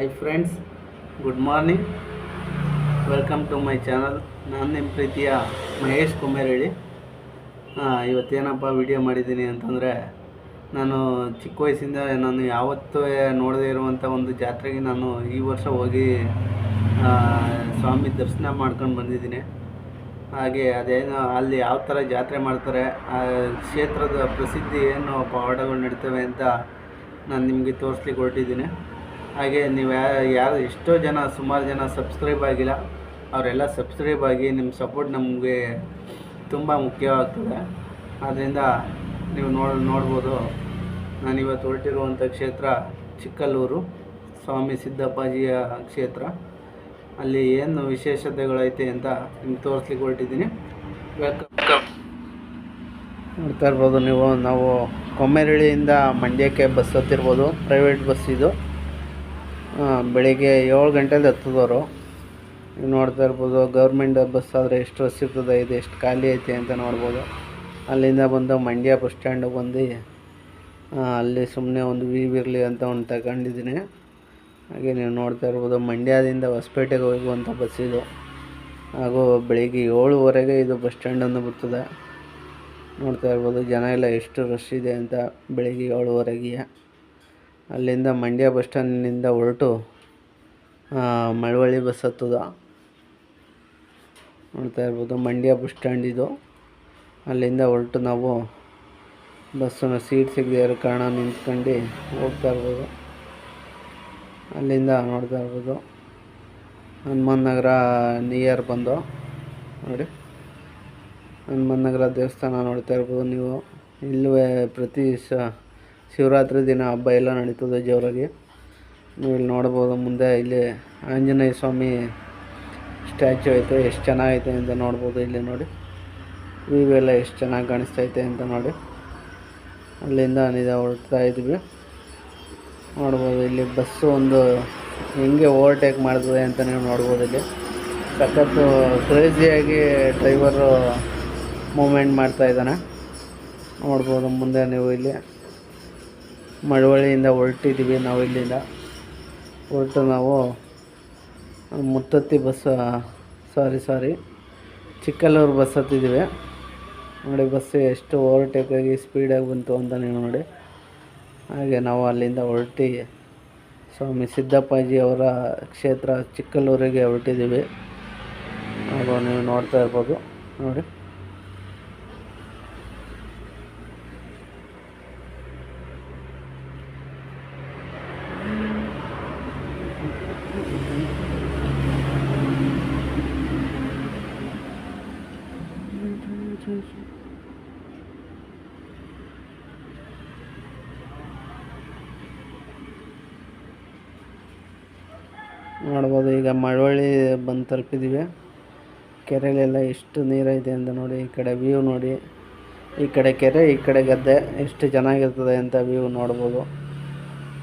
Hi friends good morning welcome to my channel ನಾನು ನಿಮ್ಮ ಪ್ರೀತಿಯ ಮಹೇಶ್ ಕುಮಾರ್ ಹೇಳಿ ಇವತ್ತೇನಪ್ಪ ವಿಡಿಯೋ ಮಾಡಿದ್ದೀನಿ ಅಂತಂದರೆ, ನಾನು ಚಿಕ್ಕ ವಯಸ್ಸಿಂದ ನಾನು ಯಾವತ್ತೂ ನೋಡದೇ ಇರುವಂಥ ಒಂದು ಜಾತ್ರೆಗೆ ನಾನು ಈ ವರ್ಷ ಹೋಗಿ ಸ್ವಾಮಿ ದರ್ಶನ ಮಾಡ್ಕೊಂಡು ಬಂದಿದ್ದೀನಿ. ಹಾಗೆ ಅದೇನು ಅಲ್ಲಿ ಯಾವ ಥರ ಜಾತ್ರೆ ಮಾಡ್ತಾರೆ, ಆ, ಕ್ಷೇತ್ರದ ಪ್ರಸಿದ್ಧಿ ಏನು ಪವಾಡಗಳು ನಡೀತವೆ ಅಂತ ನಾನು ನಿಮಗೆ ತೋರಿಸ್ಲಿಕ್ಕೆ ಹೊರಟಿದ್ದೀನಿ. ಹಾಗೆ ನೀವು ಯಾರು ಎಷ್ಟೋ ಜನ, ಸುಮಾರು ಜನ ಸಬ್ಸ್ಕ್ರೈಬ್ ಆಗಿಲ್ಲ, ಅವರೆಲ್ಲ ಸಬ್ಸ್ಕ್ರೈಬ್ ಆಗಿ ನಿಮ್ಮ ಸಪೋರ್ಟ್ ನಮಗೆ ತುಂಬ ಮುಖ್ಯವಾಗ್ತದೆ. ಆದ್ದರಿಂದ ನೀವು ನೋಡ್, ನೋಡ್ಬೋದು. ನಾನಿವತ್ತು ಹೊರಟಿರುವಂಥ ಕ್ಷೇತ್ರ ಚಿಕ್ಕಲ್ಲೂರು, ಸ್ವಾಮಿ ಸಿದ್ದಪ್ಪಾಜಿಯ ಕ್ಷೇತ್ರ. ಅಲ್ಲಿ ಏನು ವಿಶೇಷತೆಗಳೈತೆ ಅಂತ ನಿಮ್ಗೆ ತೋರಿಸ್ಲಿಕ್ಕೆ ಹೊರಟಿದ್ದೀನಿ. ವೆಲ್ಕಮ್ ನೋಡ್ತಾ ಇರ್ಬೋದು ನೀವು. ನಾವು ಕೊಮ್ಮೆರಳಿಯಿಂದ ಮಂಡ್ಯಕ್ಕೆ ಬಸ್ ಹತ್ತಿರ್ಬೋದು. ಪ್ರೈವೇಟ್ ಬಸ್ ಇದು. ಬೆಳಿಗ್ಗೆ ಏಳು ಗಂಟೆಲಿ ಹತ್ತದವರು. ನೋಡ್ತಾ ಇರ್ಬೋದು, ಗೌರ್ಮೆಂಟ್ ಬಸ್ ಆದರೆ ಎಷ್ಟು ರಶ್ ಇರ್ತದೆ, ಇದು ಎಷ್ಟು ಖಾಲಿ ಐತೆ ಅಂತ ನೋಡ್ಬೋದು. ಅಲ್ಲಿಂದ ಬಂದು ಮಂಡ್ಯ ಬಸ್ ಸ್ಟ್ಯಾಂಡಿಗೆ ಬಂದು ಅಲ್ಲಿ ಸುಮ್ಮನೆ ಒಂದು ವೀವ್ ಇರಲಿ ಅಂತ ಒಂದು ತಗೊಂಡಿದ್ದೀನಿ. ಹಾಗೆ ನೀವು ನೋಡ್ತಾ ಇರ್ಬೋದು, ಮಂಡ್ಯದಿಂದ ಹೊಸಪೇಟೆಗೆ ಹೋಗುವಂಥ ಬಸ್ ಇದು. ಹಾಗೂ ಬೆಳಿಗ್ಗೆ ಏಳುವರೆಗೆ ಇದು ಬಸ್ ಸ್ಟ್ಯಾಂಡನ್ನು ಬರ್ತದೆ ನೋಡ್ತಾ ಇರ್ಬೋದು, ಜನ ಎಲ್ಲ ಎಷ್ಟು ರಶ್ ಇದೆ ಅಂತ ಬೆಳಿಗ್ಗೆ ಏಳುವರೆಗೆ ಅಲ್ಲಿಂದ ಮಂಡ್ಯ ಬಸ್ ಸ್ಟ್ಯಾಂಡಿನಿಂದ ಹೊರಟು ಮಳವಳ್ಳಿ ಬಸ್ ಹತ್ತದ. ನೋಡ್ತಾ ಇರ್ಬೋದು, ಮಂಡ್ಯ ಬಸ್ ಸ್ಟ್ಯಾಂಡ್ ಇದು. ಅಲ್ಲಿಂದ ಹೊರಟು ನಾವು ಬಸ್ಸನ್ನು ಸೀಟ್ ಸಿಗದೇ ಇರೋ ಕಾರಣ ನಿಂತ್ಕೊಂಡು ಹೋಗ್ತಾ ಇರ್ಬೋದು. ಅಲ್ಲಿಂದ ನೋಡ್ತಾ ಇರ್ಬೋದು. ಹನುಮಾನ್ ನಗರ ನಿಯರ್ ಬಂದು, ನೋಡಿ. ಹನುಮಾನ್ ನಗರ ದೇವಸ್ಥಾನ ನೋಡ್ತಾ ಇರ್ಬೋದು ನೀವು. ಇಲ್ಲವೇ ಪ್ರತಿ ಸ ಶಿವರಾತ್ರಿ ದಿನ ಹಬ್ಬ ಎಲ್ಲ ನಡೀತದೆ ಜೋರಾಗಿ. ನೀವು ಇಲ್ಲಿ ನೋಡ್ಬೋದು, ಮುಂದೆ ಇಲ್ಲಿ ಆಂಜನೇಯ ಸ್ವಾಮಿ ಸ್ಟ್ಯಾಚು ಐತೆ, ಎಷ್ಟು ಚೆನ್ನಾಗೈತೆ ಅಂತ ನೋಡ್ಬೋದು ಇಲ್ಲಿ ನೋಡಿ. ವ್ಯೂ ಎಲ್ಲ ಎಷ್ಟು ಚೆನ್ನಾಗಿ ಕಾಣಿಸ್ತೈತೆ ಅಂತ ನೋಡಿ. ಅಲ್ಲಿಂದ ನಿಧ ಹೊರಡ್ತಾ ಇದ್ವಿ. ನೋಡ್ಬೋದು, ಇಲ್ಲಿ ಬಸ್ಸು ಒಂದು ಹೆಂಗೆ ಓವರ್ಟೇಕ್ ಮಾಡ್ತದೆ ಅಂತ ನೀವು ನೋಡ್ಬೋದು ಇಲ್ಲಿ. ಸಖತ್ತು ಕ್ರೇಜಿಯಾಗಿ ಡ್ರೈವರು ಮೂಮೆಂಟ್ ಮಾಡ್ತಾ ಇದ್ದಾನೆ. ನೋಡ್ಬೋದು, ಮುಂದೆ ನೀವು ಇಲ್ಲಿ ಮಳವಳ್ಳಿಯಿಂದ ಹೊರಟಿದ್ದೀವಿ ನಾವು ಇಲ್ಲಿಂದ. ಹೊರಟು ನಾವು Muttatti bus sorry sorry, Chikkalluru bus ಹತ್ತಿದ್ದೀವಿ. ನೋಡಿ, ಬಸ್ ಎಷ್ಟು ಓವರ್ಟೇಕ್ ಆಗಿ ಸ್ಪೀಡಾಗಿ ಬಂತು ಅಂತ ನೀವು ನೋಡಿ. ಹಾಗೆ ನಾವು ಅಲ್ಲಿಂದ ಹೊರಟಿ ಸ್ವಾಮಿ ಸಿದ್ದಪ್ಪಾಜಿ ಅವರ ಕ್ಷೇತ್ರ ಚಿಕ್ಕಲ್ಲೂರಿಗೆ ಹೊರಟಿದ್ದೀವಿ. ಅದು ನೀವು ನೋಡ್ತಾ ಇರ್ಬೋದು. ನೋಡಿ. ನೋಡ್ಬೋದು ಈಗ ಮಳವಳ್ಳಿ ಬಂದು ತಲುಪಿದ್ದೀವಿ. ಕೆರೆಯಲ್ಲೆಲ್ಲ ಎಷ್ಟು ನೀರೈತೆ ಅಂತ ನೋಡಿ, ಈ ಕಡೆ ವ್ಯೂ ನೋಡಿ. ಈ ಕಡೆ ಕೆರೆ, ಈ ಕಡೆ ಗದ್ದೆ, ಎಷ್ಟು ಚೆನ್ನಾಗಿರ್ತದೆ ಅಂತ ವ್ಯೂ ನೋಡ್ಬೋದು.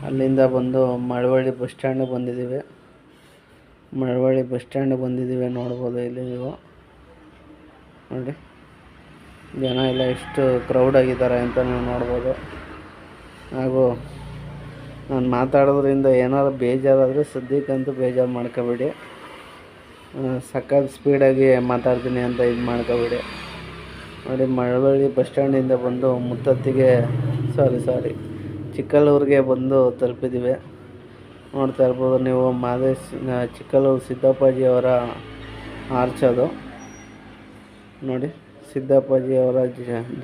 ಅಲ್ಲಿಂದ ಬಂದು ಮಳವಳ್ಳಿ ಬಸ್ ಸ್ಟ್ಯಾಂಡಿಗೆ ಬಂದಿದ್ದೀವಿ. ಮಳವಳ್ಳಿ ಬಸ್ ಸ್ಟ್ಯಾಂಡಿಗೆ ಬಂದಿದ್ದೀವಿ ನೋಡ್ಬೋದು ಇಲ್ಲಿ ನೀವು. ನೋಡಿ, ಜನ ಎಲ್ಲ ಎಷ್ಟು ಕ್ರೌಡ್ ಆಗಿದ್ದಾರೆ ಅಂತ ನೀವು ನೋಡ್ಬೋದು. ಹಾಗೂ ನಾನು ಮಾತಾಡೋದ್ರಿಂದ ಏನಾದ್ರು ಬೇಜಾರಾದರೆ ಸದ್ಯಕ್ಕಂತೂ ಬೇಜಾರು ಮಾಡ್ಕೋಬೇಡಿ. ಸಖತ್ ಸ್ಪೀಡಾಗಿ ಮಾತಾಡ್ತೀನಿ ಅಂತ ಇದು ಮಾಡ್ಕೋಬೇಡಿ. ನೋಡಿ, ಮಳವಳ್ಳಿ ಬಸ್ ಸ್ಟ್ಯಾಂಡಿಂದ ಬಂದು ಮುತ್ತತ್ತಿಗೆ ಸಾರಿ ಸಾರಿ ಚಿಕ್ಕಲ್ಲೂರಿಗೆ ಬಂದು ತಲುಪಿದ್ದೀವಿ ನೋಡ್ತಾ ಇರ್ಬೋದು ನೀವು ಮಾದೇಶ್ ಚಿಕ್ಕಲ್ಲೂರು ಸಿದ್ದಪ್ಪಾಜಿ ಅವರ ಆರ್ಚ್ ಅದು. ನೋಡಿ ಸಿದ್ದಪ್ಪಾಜಿ ಅವರ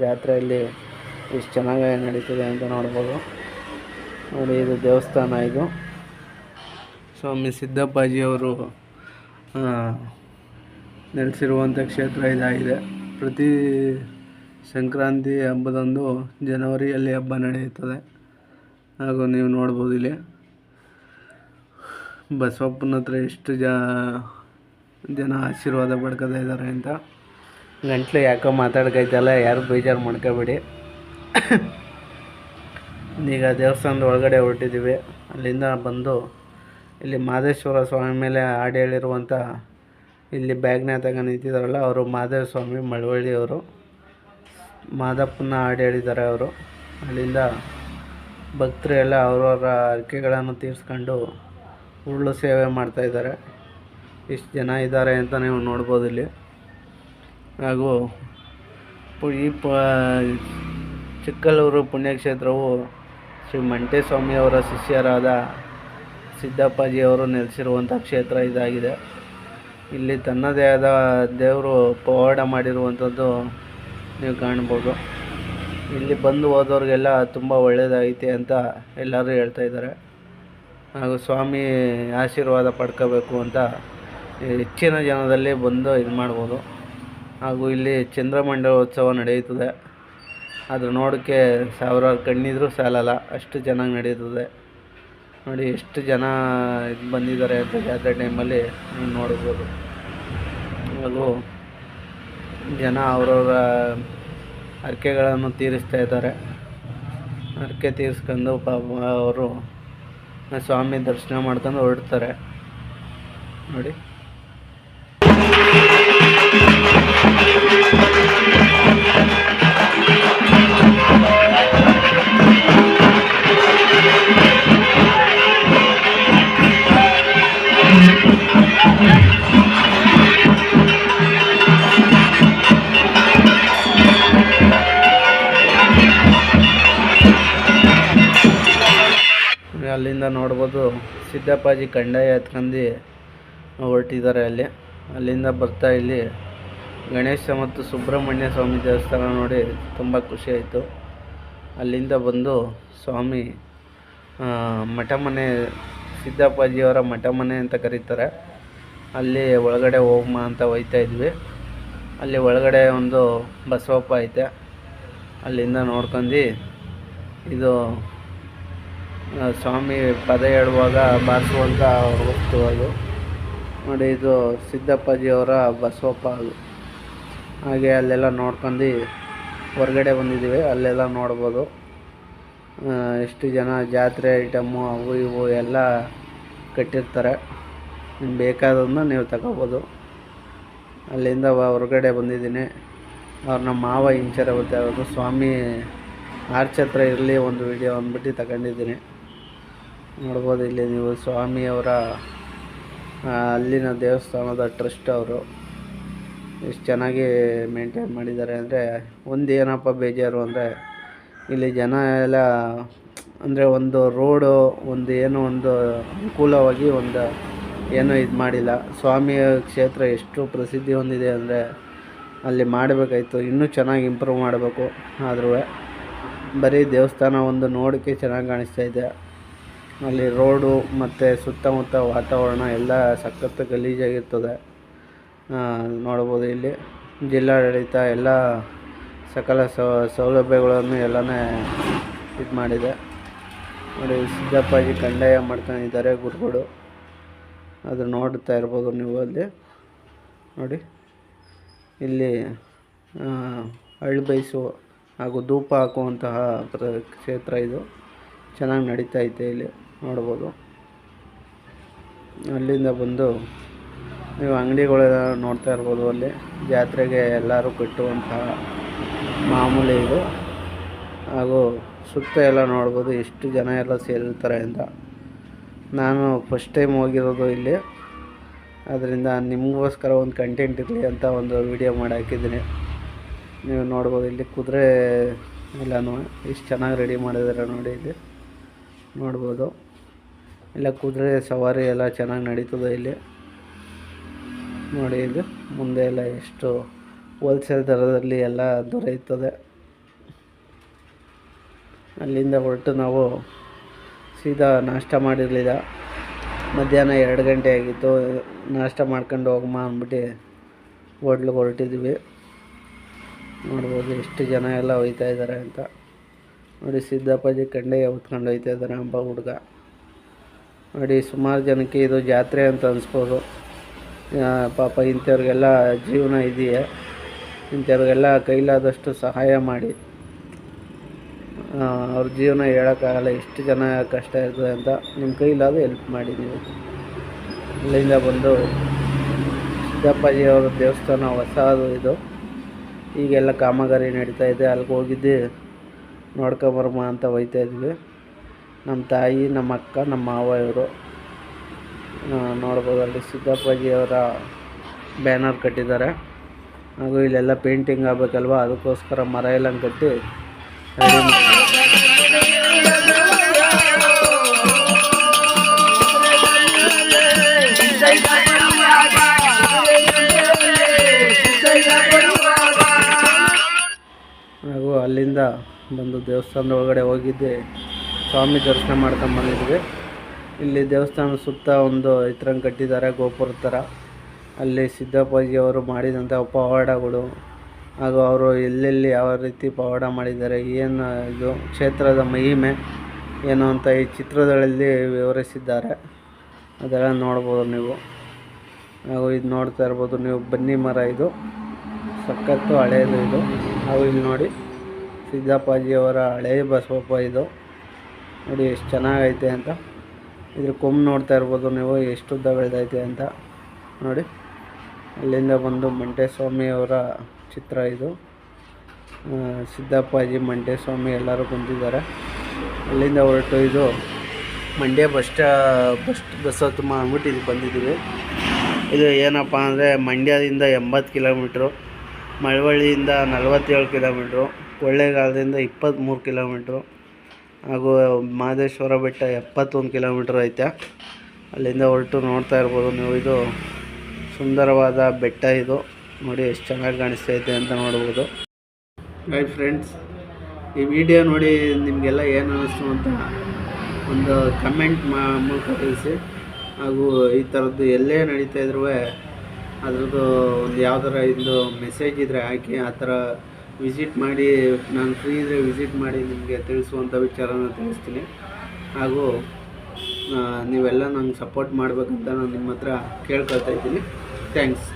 ಜಾತ್ರೆಯಲ್ಲಿ ಎಷ್ಟು ಚೆನ್ನಾಗಿ ನಡೀತಿದೆ ಅಂತ ನೋಡ್ಬೋದು. ನೋಡಿ, ಇದು ದೇವಸ್ಥಾನ ಇದು. ಸ್ವಾಮಿ ಸಿದ್ದಪ್ಪಾಜಿ ಅವರು ನೆಲೆಸಿರುವಂಥ ಕ್ಷೇತ್ರ ಇದಾಗಿದೆ. ಪ್ರತಿ ಸಂಕ್ರಾಂತಿ ಹಬ್ಬದಂದು ಜನವರಿಯಲ್ಲಿ ಹಬ್ಬ ನಡೆಯುತ್ತದೆ. ಹಾಗೂ ನೀವು ನೋಡ್ಬೋದು ಇಲ್ಲಿ. ಬಸವಪ್ಪನ ಹತ್ರ ಎಷ್ಟು ಜನ ಆಶೀರ್ವಾದ ಪಡ್ಕೋತಾ ಇದ್ದಾರೆ ಅಂತ. ಗಂಟ್ಲು ಯಾಕೋ ಮಾತಾಡ್ಕೈತಲ್ಲ ಯಾರು ಬೇಜಾರು ಮಾಡ್ಕೋಬೇಡಿ. ಈಗ ದೇವಸ್ಥಾನದ ಒಳಗಡೆ ಹೊರಟಿದ್ದೀವಿ. ಅಲ್ಲಿಂದ ಬಂದು ಇಲ್ಲಿ ಮಾದೇಶ್ವರ ಸ್ವಾಮಿ ಮೇಲೆ ಹಾಡು ಹೇಳಿರುವಂಥ ಇಲ್ಲಿ ಬ್ಯಾಗ್ನ ತಗೊಂಡು ನಿಂತಿದ್ದಾರಲ್ಲ, ಅವರು ಮಾದೇವ ಸ್ವಾಮಿ ಮಳವಳ್ಳಿ ಅವರು ಮಾದಪ್ಪನ ಹಾಡು ಹೇಳಿದ್ದಾರೆ ಅವರು. ಅಲ್ಲಿಂದ ಭಕ್ತರು ಎಲ್ಲ ಅವರವರ ಅರಿಕೆಗಳನ್ನು ತೀರಿಸ್ಕೊಂಡು ಉರುಳು ಸೇವೆ ಮಾಡ್ತಾಯಿದ್ದಾರೆ ಇಷ್ಟು ಜನ ಇದ್ದಾರೆ ಅಂತ ನೀವು ನೋಡ್ಬೋದು ಇಲ್ಲಿ. ಹಾಗೂ ಈ ಪ ಚಿಕ್ಕಲ್ಲೂರು ಪುಣ್ಯಕ್ಷೇತ್ರವು ಶ್ರೀ ಮಂಟೇಸ್ವಾಮಿಯವರ ಶಿಷ್ಯರಾದ ಸಿದ್ದಪ್ಪಾಜಿಯವರು ನೆಲೆಸಿರುವಂಥ ಕ್ಷೇತ್ರ ಇದಾಗಿದೆ. ಇಲ್ಲಿ ತನ್ನದೇ ಆದ ದೇವರು ಪವಾಡ ಮಾಡಿರುವಂಥದ್ದು ನೀವು ಕಾಣ್ಬೋದು. ಇಲ್ಲಿ ಬಂದು ಹೋದವ್ರಿಗೆಲ್ಲ ತುಂಬ ಒಳ್ಳೆಯದಾಗೈತೆ ಅಂತ ಎಲ್ಲರೂ ಹೇಳ್ತಾ ಇದ್ದಾರೆ. ಹಾಗೂ ಸ್ವಾಮಿ ಆಶೀರ್ವಾದ ಪಡ್ಕೋಬೇಕು ಅಂತ ಹೆಚ್ಚಿನ ಜನದಲ್ಲಿ ಬಂದು ಇದು ಮಾಡ್ಬೋದು ಹಾಗೂ ಇಲ್ಲಿ ಚಂದ್ರಮಂಡಲ ಉತ್ಸವ ನಡೆಯುತ್ತದೆ. ಅದ್ರ ನೋಡೋಕ್ಕೆ ಸಾವಿರಾರು ಕಣ್ಣಿದ್ರೂ ಸಾಲಲ್ಲ, ಅಷ್ಟು ಚೆನ್ನಾಗಿ ನಡೀತದೆ ನೋಡಿ ಎಷ್ಟು ಜನ ಇದು ಬಂದಿದ್ದಾರೆ ಅಂತ ಜಾತ್ರೆ ಟೈಮಲ್ಲಿ ನೀವು ನೋಡ್ಬೋದು. ಹಾಗೂ ಜನ ಅವರವರ ಹರಕೆಗಳನ್ನು ತೀರಿಸ್ತಾ ಇದ್ದಾರೆ. ಹರಕೆ ತೀರಿಸ್ಕೊಂಡು ಪಾಪ ಅವರು ಸ್ವಾಮಿ ದರ್ಶನ ಮಾಡ್ಕೊಂಡು ಹೊರಡ್ತಾರೆ. ನೋಡಿ. ಅಲ್ಲಿಂದ ನೋಡ್ಬೋದು ಸಿದ್ದಪ್ಪಾಜಿ ಕಂಡಾಯ ಎತ್ಕೊಂಡು ಹೊರಟಿದ್ದಾರೆ ಅಲ್ಲಿ. ಅಲ್ಲಿಂದ ಬರ್ತಾ ಇಲ್ಲಿ ಗಣೇಶ ಮತ್ತು ಸುಬ್ರಹ್ಮಣ್ಯ ಸ್ವಾಮಿ ದೇವಸ್ಥಾನ ನೋಡಿ ತುಂಬ ಖುಷಿ ಆಯಿತು. ಅಲ್ಲಿಂದ ಬಂದು ಸ್ವಾಮಿ ಮಠ ಮನೆ ಸಿದ್ದಪ್ಪಾಜಿಯವರ ಮಠ ಮನೆ ಅಂತ ಕರೀತಾರೆ. ಅಲ್ಲಿ ಒಳಗಡೆ ಹೋಗಮ್ಮ ಅಂತ ಹೋಯ್ತಾ ಇದ್ವಿ. ಅಲ್ಲಿ ಒಳಗಡೆ ಒಂದು ಬಸವಪ್ಪ ಐತೆ. ಅಲ್ಲಿಂದ ನೋಡ್ಕೊಂಡು ಇದು ಸ್ವಾಮಿ ಪದ ಹೇಳುವಾಗ ಬಾರಿಸುವಂಥ ವಸ್ತು ಅದು. ನೋಡಿ, ಇದು ಸಿದ್ದಪ್ಪಾಜಿಯವರ ಬಸವಪ್ಪ ಅದು. ಹಾಗೆ ಅಲ್ಲೆಲ್ಲ ನೋಡ್ಕೊಂಡು ಹೊರಗಡೆ ಬಂದಿದ್ದೀವಿ, ಅಲ್ಲೆಲ್ಲ ನೋಡ್ಬೋದು. ಎಷ್ಟು ಜನ ಜಾತ್ರೆ ಐಟಮ್ಮು ಅವು ಇವು ಎಲ್ಲ ಕಟ್ಟಿರ್ತಾರೆ. ನಿಮ್ಗೆ ಬೇಕಾದದನ್ನ ನೀವು ತಗೋಬೋದು. ಅಲ್ಲಿಂದ ಹೊರಗಡೆ ಬಂದಿದ್ದೀನಿ. ಅವ್ರ ನಮ್ಮ ಮಾವ ಇಂಚರ ಬರ್ತಾ ಇರೋದು. ಸ್ವಾಮಿ ಆರ್ಚ್ ಇರಲಿ ಒಂದು ವಿಡಿಯೋ ಅಂದ್ಬಿಟ್ಟು ತಗೊಂಡಿದ್ದೀನಿ. ನೋಡ್ಬೋದು ಇಲ್ಲಿ ನೀವು ಸ್ವಾಮಿಯವರ ಅಲ್ಲಿನ ದೇವಸ್ಥಾನದ ಟ್ರಸ್ಟ್ ಅವರು. ಎಷ್ಟು ಚೆನ್ನಾಗಿ ಮೇಂಟೈನ್ ಮಾಡಿದ್ದಾರೆ ಅಂದರೆ ಒಂದು ಏನಪ್ಪ ಬೇಜಾರು ಅಂದರೆ ಇಲ್ಲಿ ಜನ ಎಲ್ಲ ಅಂದರೆ ಒಂದು ರೋಡು ಒಂದು ಏನೋ ಒಂದು ಅನುಕೂಲವಾಗಿ ಒಂದು ಏನೂ ಇದು ಮಾಡಿಲ್ಲ. ಸ್ವಾಮಿಯ ಕ್ಷೇತ್ರ ಎಷ್ಟು ಪ್ರಸಿದ್ಧಿ ಹೊಂದಿದೆ ಅಂದರೆ ಅಲ್ಲಿ ಮಾಡಬೇಕಾಯ್ತು. ಇನ್ನೂ ಚೆನ್ನಾಗಿ ಇಂಪ್ರೂವ್ ಮಾಡಬೇಕು ಆದ್ರೂ ಬರೀ ದೇವಸ್ಥಾನ ಒಂದು ನೋಡೋಕ್ಕೆ ಚೆನ್ನಾಗಿ ಕಾಣಿಸ್ತಾ ಇದೆ. ಅಲ್ಲಿ ರೋಡು ಮತ್ತು ಸುತ್ತಮುತ್ತ ವಾತಾವರಣ ಎಲ್ಲ ಸಖತ್ತು ಗಲೀಜಾಗಿರ್ತದೆ. ನೋಡ್ಬೋದು ಇಲ್ಲಿ. ಜಿಲ್ಲಾಡಳಿತ ಎಲ್ಲ ಸಕಲ ಸೌಲಭ್ಯಗಳನ್ನು ಎಲ್ಲನೇ ಇದು ಮಾಡಿದೆ. ನೋಡಿ, ಸಿದ್ದಪ್ಪಾಜಿ ಕಂದಾಯ ಮಾಡ್ಕೊಂಡಿದ್ದಾರೆ ಗುರುಗಳು. ಅದು ನೋಡ್ತಾ ಇರ್ಬೋದು ನೀವು ಅಲ್ಲಿ. ನೋಡಿ, ಇಲ್ಲಿ ಹಳ್ಳಿ ಬೈಸು ಹಾಗೂ ಧೂಪ ಹಾಕುವಂತಹ ಕ್ಷೇತ್ರ ಇದು. ಚೆನ್ನಾಗಿ ನಡೀತಾ ಐತೆ ಇಲ್ಲಿ. ನೋಡ್ಬೋದು. ಅಲ್ಲಿಂದ ಬಂದು ನೀವು ಅಂಗಡಿಗಳೆಲ್ಲ ನೋಡ್ತಾ ಇರ್ಬೋದು, ಅಲ್ಲಿ ಜಾತ್ರೆಗೆ ಎಲ್ಲರೂ ಕಟ್ಟುವಂತಹ ಮಾಮೂಲಿ ಇದು. ಹಾಗೂ ಸುತ್ತ ಎಲ್ಲ ನೋಡ್ಬೋದು, ಎಷ್ಟು ಜನ ಎಲ್ಲ ಸೇರಿರ್ತಾರೆ ಅಂತ. ನಾನು ಫಸ್ಟ್ ಟೈಮ್ ಹೋಗಿರೋದು ಇಲ್ಲಿ. ಅದರಿಂದ ನಿಮಗೋಸ್ಕರ ಒಂದು ಕಂಟೆಂಟ್ ಇರಲಿ ಅಂತ ಒಂದು ವಿಡಿಯೋ ಮಾಡಿ ಹಾಕಿದ್ದೀನಿ. ನೀವು ನೋಡ್ಬೋದು, ಇಲ್ಲಿ ಕುದುರೆ ಎಲ್ಲನೂ, ಎಷ್ಟು ಚೆನ್ನಾಗಿ ರೆಡಿ ಮಾಡಿದ್ದಾರೆ ನೋಡಿ ಇಲ್ಲಿ. ನೋಡ್ಬೋದು. ಇಲ್ಲ ಕುದುರೆ ಸವಾರಿ ಎಲ್ಲ ಚೆನ್ನಾಗಿ ನಡೀತದೆ ಇಲ್ಲಿ. ನೋಡಿ ಇದು, ಮುಂದೆ ಎಲ್ಲ ಎಷ್ಟು ಹೋಲ್ಸೇಲ್ ದರದಲ್ಲಿ ಎಲ್ಲ ದೊರೆಯುತ್ತದೆ. ಅಲ್ಲಿಂದ ಹೊರಟು ನಾವು ಸೀದಾ ನಾಷ್ಟ ಮಾಡಿರಲಿಲ್ಲ. ಮಧ್ಯಾಹ್ನ ಎರಡು ಗಂಟೆ ಆಗಿತ್ತು, ನಾಷ್ಟ ಮಾಡ್ಕೊಂಡು ಹೋಗಮ್ಮ ಅಂದ್ಬಿಟ್ಟು ಹೋಟ್ಲಿಗೆ ಹೊರಟಿದ್ವಿ. ನೋಡ್ಬೋದು ಎಷ್ಟು ಜನ ಎಲ್ಲ ಹೋಯ್ತಾ ಇದ್ದಾರೆ ಅಂತ. ನೋಡಿ ಸಿದ್ದಪ್ಪಾಜಿ ಕಂಡೆ ಹೊತ್ಕೊಂಡು ಹೋಯ್ತಾ ಇದ್ದಾರೆ ಹುಡುಗ. ನೋಡಿ, ಸುಮಾರು ಜನಕ್ಕೆ ಇದು ಜಾತ್ರೆ ಅಂತ ಅನಿಸ್ಬೋದು. ಪಾಪ ಇಂಥವ್ರಿಗೆಲ್ಲ ಜೀವನ ಇದೆಯೇ? ಇಂಥವ್ರಿಗೆಲ್ಲ ಕೈಲಾದಷ್ಟು ಸಹಾಯ ಮಾಡಿ. ಅವ್ರ ಜೀವನ ಹೇಳೋಕ್ಕಾಗಲ್ಲ ಎಷ್ಟು ಜನ ಕಷ್ಟ ಇರ್ತದೆ ಅಂತ ನಿಮ್ಮ ಕೈಲಾದ ಹೆಲ್ಪ್ ಮಾಡಿ ನೀವು. ಅಲ್ಲಿಂದ ಬಂದು ಸಿದ್ದಪ್ಪಾಜಿಯವರ ದೇವಸ್ಥಾನ ಹೊಸದು ಇದು. ಈಗೆಲ್ಲ ಕಾಮಗಾರಿ ನಡೀತಾ ಇದೆ. ಅಲ್ಲಿಗೆ ಹೋಗಿದ್ದು ನೋಡ್ಕೊಂಬರಮ್ಮ ಅಂತ ಹೋಯ್ತಾ ಇದ್ವಿ. ನಮ್ಮ ತಾಯಿ, ನಮ್ಮ ಅಕ್ಕ, ನಮ್ಮ ಮಾವ ಇವರು. ನೋಡ್ಬೋದು ಅಲ್ಲಿ ಸಿದ್ದಪ್ಪಾಜಿಯವರ ಬ್ಯಾನರ್ ಕಟ್ಟಿದ್ದಾರೆ. ಹಾಗೂ ಇಲ್ಲೆಲ್ಲ ಪೇಂಟಿಂಗ್ ಆಗಬೇಕಲ್ವ? ಅದಕ್ಕೋಸ್ಕರ ಮರ ಎಲ್ಲ ಕಟ್ಟಿ ಹಾಗೂ ಅಲ್ಲಿಂದ ಬಂದು ದೇವಸ್ಥಾನದ ಒಳಗಡೆ ಹೋಗಿದ್ದೆ. ಸ್ವಾಮಿ ದರ್ಶನ ಮಾಡ್ಕೊಂಡು ಬಂದಿದ್ವಿ. ಇಲ್ಲಿ ದೇವಸ್ಥಾನದ ಸುತ್ತ ಒಂದು ಇದ್ರಂಗೆ ಕಟ್ಟಿದ್ದಾರೆ ಗೋಪುರ ಥರ. ಅಲ್ಲಿ ಸಿದ್ದಪ್ಪಾಜಿ ಅವರು ಮಾಡಿದಂಥ ಪವಾಡಗಳು, ಹಾಗೂ ಅವರು ಎಲ್ಲೆಲ್ಲಿ ಯಾವ ರೀತಿ ಪವಾಡ ಮಾಡಿದ್ದಾರೆ, ಏನು ಇದು ಕ್ಷೇತ್ರದ ಮಹಿಮೆ ಏನು ಅಂತ ಈ ಚಿತ್ರದಲ್ಲಿ ವಿವರಿಸಿದ್ದಾರೆ. ಅದೆಲ್ಲ ನೋಡ್ಬೋದು ನೀವು. ಹಾಗೂ ಇದು ನೋಡ್ತಾ ಇರ್ಬೋದು, ನೀವು ಬನ್ನಿ ಮರ ಇದು. ಸಖತ್ತು ಹಳೆಯದು ಇದು. ಹಾಗೂ ಇಲ್ಲಿ ನೋಡಿ ಸಿದ್ದಪ್ಪಾಜಿಯವರ ಹಳೆಯ ಬಸವಪ್ಪ ಇದು. ನೋಡಿ ಎಷ್ಟು ಚೆನ್ನಾಗೈತೆ ಅಂತ. ಇದ್ರ ಕೊಮ್ಮು ನೋಡ್ತಾ ಇರ್ಬೋದು ನೀವು, ಎಷ್ಟು ಉದ್ದ ಬೆಳೆದೈತೆ ಅಂತ. ನೋಡಿ ಅಲ್ಲಿಂದ ಬಂದು ಮಂಟೇಸ್ವಾಮಿಯವರ ಚಿತ್ರ ಇದು. ಸಿದ್ದಪ್ಪಾಜಿ ಮಂಟೇಸ್ವಾಮಿ ಎಲ್ಲರೂ ಕುಂತಿದ್ದಾರೆ ಅಲ್ಲಿಂದ ಹೊರಟು ಇದು ಮಂಡ್ಯ ಬಸ್ ಸ್ಟಾ, ಬಸ್ ಬಸ್ ಹತ್ತು ಅಂದ್ಬಿಟ್ಟು ಇದು ಬಂದಿದ್ದೀವಿ. ಇದು ಏನಪ್ಪ ಅಂದರೆ ಮಂಡ್ಯದಿಂದ ಎಂಬತ್ತು ಕಿಲೋಮೀಟ್ರು, ಮಳವಳ್ಳಿಯಿಂದ ನಲವತ್ತೇಳು ಕಿಲೋಮೀಟ್ರು ಕೊಳ್ಳೇಗಾಲದಿಂದ ಇಪ್ಪತ್ತ್ಮೂರು ಕಿಲೋಮೀಟ್ರು. ಹಾಗೂ ಮಹದೇಶ್ವರ ಬೆಟ್ಟ ಎಪ್ಪತ್ತೊಂದು ಕಿಲೋಮೀಟ್ರ್ ಐತೆ. ಅಲ್ಲಿಂದ ಹೊರಟು ನೋಡ್ತಾ ಇರ್ಬೋದು ನೀವು. ಇದು ಸುಂದರವಾದ ಬೆಟ್ಟ ಇದು. ನೋಡಿ ಎಷ್ಟು ಚೆನ್ನಾಗಿ ಕಾಣಿಸ್ತಾ ಇದೆ ಅಂತ ನೋಡ್ಬೋದು. ಹಾಯ್ ಫ್ರೆಂಡ್ಸ್ ಈ ವಿಡಿಯೋ ನೋಡಿ ನಿಮಗೆಲ್ಲ ಏನು ಅನ್ನಿಸ್ತು ಅಂತ ಒಂದು ಕಮೆಂಟ್ ಮಾ ಮೂಲಕ ತಿಳಿಸಿ. ಹಾಗೂ ಈ ಥರದ್ದು ಎಲ್ಲೇ ನಡೀತಾ ಇದ್ರೂ ಅದ್ರದ್ದು ಒಂದು ಯಾವ್ದಾರ ಇದು ಮೆಸೇಜ್ ಇದ್ದರೆ ಹಾಕಿ ಆ ಥರ ವಿಸಿಟ್ ಮಾಡಿ, ನಾನು ಫ್ರೀ ಇದ್ದರೆ ವಿಸಿಟ್ ಮಾಡಿ ನಿಮಗೆ ತಿಳಿಸುವಂಥ ವಿಚಾರನ ತಿಳಿಸ್ತೀನಿ. ಹಾಗೂ ನೀವೆಲ್ಲ ನಂಗೆ ಸಪೋರ್ಟ್ ಮಾಡಬೇಕಂತ ನಾನು ನಿಮ್ಮ ಹತ್ರ ಕೇಳ್ಕೊಳ್ತಾ ಇದ್ದೀನಿ. ಥ್ಯಾಂಕ್ಸ್